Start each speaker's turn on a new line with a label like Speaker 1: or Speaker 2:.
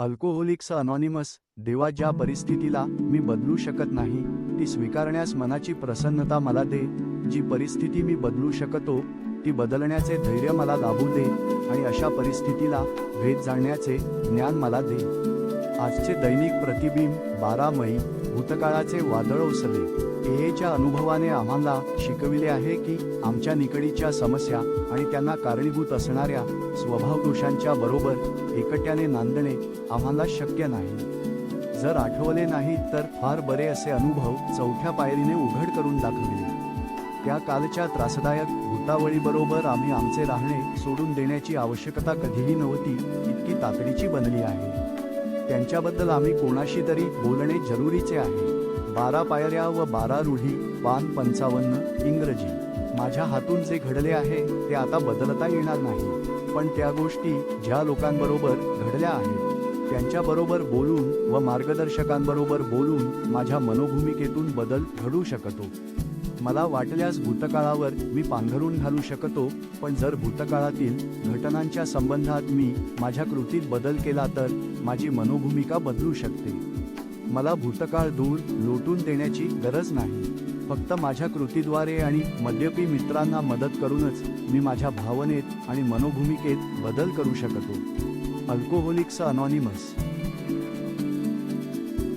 Speaker 1: Alcoholics anonymous देवा ज्या परिस्थितीला मी बदलू शकत नाही ती स्वीकारण्यास मनाची प्रसन्नता मला दे. जी परिस्थिती मी बदलू शकतो ती बदलण्याचे धैर्य मला लाभू दे आणि अशा परिस्थितीला भेद जाणण्याचे ज्ञान मला दे. आजचे दैनिक प्रतिबिंब बारा मई भूतकाळाचे वादळ ओसले एएच्या अनुभवाने आम्हाला शिकविले आहे की आमच्या निकडीच्या समस्या आणि त्यांना कारणीभूत असणाऱ्या स्वभाव दोषांच्या बरोबर एकट्याने नांदणे आम्हाला शक्य नाही. जर आठवले नाही तर फार बरे असे अनुभव चौथ्या पायरीने उघड करून दाखविले. त्या कालच्या त्रासदायक भूतावळीबरोबर आम्ही आमचे राहणे सोडून देण्याची आवश्यकता कधीही नव्हती इतकी तातडीची बनली आहे. त्यांच्याबद्दल आम्ही कोणाशी तरी बोलणे जरुरीचे आहे. बारा पायऱ्या व बारा रूढी पान पंचावन्न इंग्रजी. माझ्या हातून जे घडले आहे ते आता बदलता येणार नाही. पण त्या गोष्टी ज्या लोकांबरोबर घडल्या आहेत त्यांच्याबरोबर बोलून व मार्गदर्शकांबरोबर बोलून माझ्या मनोभूमिकेतून बदल घडू शकतो. मला वाटल्यास भूतकाळावर मी पांघरून घालू शकतो पण जर भूतकाळातील घटनांच्या संबंधात मी माझ्या कृतीत बदल केला तर माझी मनोभूमिका बदलू शकते. मला भूतकाळ दूर लोटून देण्याची गरज नाही. फक्त माझ्या कृतीद्वारे आणि मद्यपी मित्रांना मदत करूनच मी माझ्या भावनेत आणि मनोभूमिकेत बदल करू शकतो. Alcoholics anonymous.